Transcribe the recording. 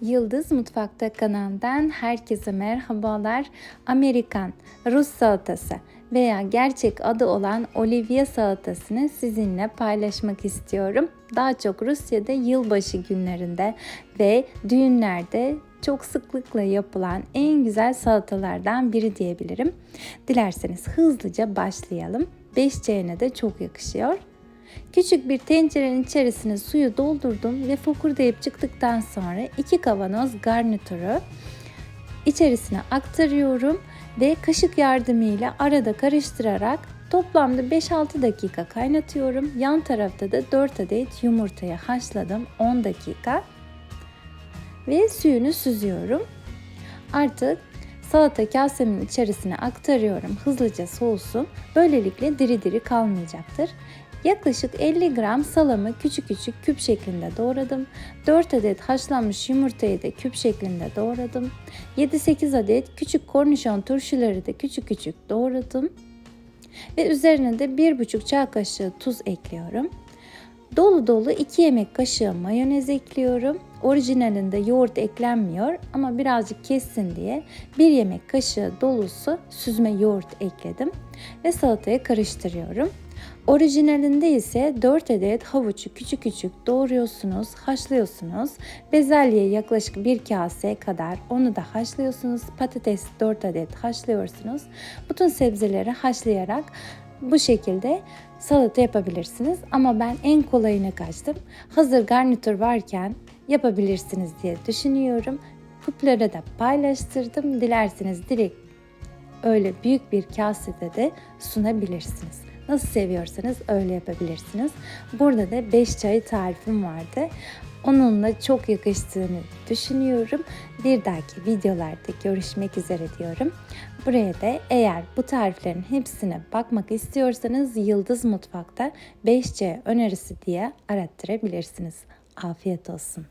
Yıldız Mutfakta kanalından herkese merhabalar. Amerikan Rus salatası veya gerçek adı olan Olivia salatasını sizinle paylaşmak istiyorum. Daha çok Rusya'da yılbaşı günlerinde ve düğünlerde çok sıklıkla yapılan en güzel salatalardan biri diyebilirim. Dilerseniz hızlıca başlayalım. 5 çayına da çok yakışıyor. Küçük bir tencerenin içerisine suyu doldurdum ve fokurdayıp çıktıktan sonra iki kavanoz garnitürü içerisine aktarıyorum ve kaşık yardımıyla arada karıştırarak toplamda 5-6 dakika kaynatıyorum. Yan tarafta da 4 adet yumurtayı haşladım 10 dakika ve suyunu süzüyorum. Artık salata kasemin içerisine aktarıyorum. Hızlıca soğusun. Böylelikle diri diri kalmayacaktır. Yaklaşık 50 gram salamı küçük küçük küp şeklinde doğradım. 4 adet haşlanmış yumurtayı da küp şeklinde doğradım. 7-8 adet küçük kornişon turşuları da küçük küçük doğradım. Ve üzerine de 1,5 çay kaşığı tuz ekliyorum. Dolu dolu 2 yemek kaşığı mayonez ekliyorum. Orijinalinde yoğurt eklenmiyor ama birazcık kessin diye 1 yemek kaşığı dolusu süzme yoğurt ekledim ve salataya karıştırıyorum. Orijinalinde ise 4 adet havucu küçük küçük doğruyorsunuz, haşlıyorsunuz. Bezelye yaklaşık 1 kase kadar onu da haşlıyorsunuz. Patates 4 adet haşlıyorsunuz. Bütün sebzeleri haşlayarak bu şekilde salata yapabilirsiniz. Ama ben en kolayını kaçtım. Hazır garnitür varken yapabilirsiniz diye düşünüyorum. Kuplara da paylaştırdım. Dilerseniz direkt öyle büyük bir kasede de sunabilirsiniz. Nasıl seviyorsanız öyle yapabilirsiniz. Burada da 5 çay tarifim vardı. Onunla çok yakıştığını düşünüyorum. Bir dahaki videolarda görüşmek üzere diyorum. Buraya da eğer bu tariflerin hepsine bakmak istiyorsanız Yıldız Mutfak'ta 5C önerisi diye arattırabilirsiniz. Afiyet olsun.